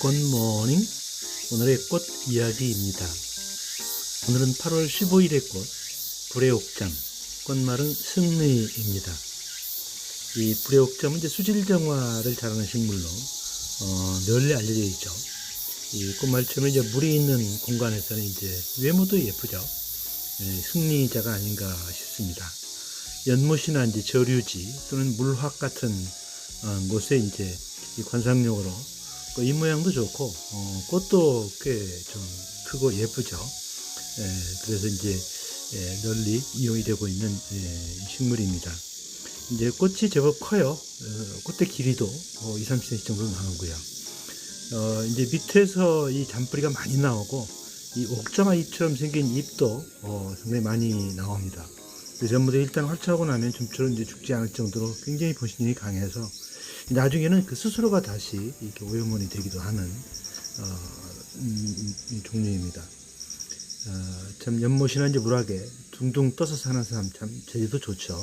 굿모닝 오늘의 꽃 이야기입니다. 오늘은 8월 15일의 꽃 불의 옥잠 꽃말은 승리입니다. 이 불의 옥잠은 이제 수질정화를 잘하는 식물로 어, 널리 알려져 있죠. 이 꽃말처럼 이제 물이 있는 공간에서는 이제 외모도 예쁘죠. 예, 승리자가 아닌가 싶습니다. 연못이나 이제 저류지 또는 물확 같은 어, 곳에 이제 이 관상용으로 그잎 모양도 좋고 어, 꽃도 꽤 좀 크고 예쁘죠. 예, 그래서 이제 예, 널리 이용이 되고 있는 예, 이 식물입니다. 이제 꽃이 제법 커요. 어, 꽃대 길이도 어, 2, 30cm 정도 나오고요. 어, 이제 밑에서 이 잔뿌리가 많이 나오고 이 옥장아 잎처럼 생긴 잎도 어, 상당히 많이 나옵니다. 그 전부터 일단 활착하고 나면 좀처럼 이제 죽지 않을 정도로 굉장히 보신이 강해서 나중에는 그 스스로가 다시 이렇게 오염원이 되기도 하는 어, 음, 이 종류입니다. 어, 참 연못이나 이제 물학에 둥둥 떠서 사는 사람 참 제주도 좋죠.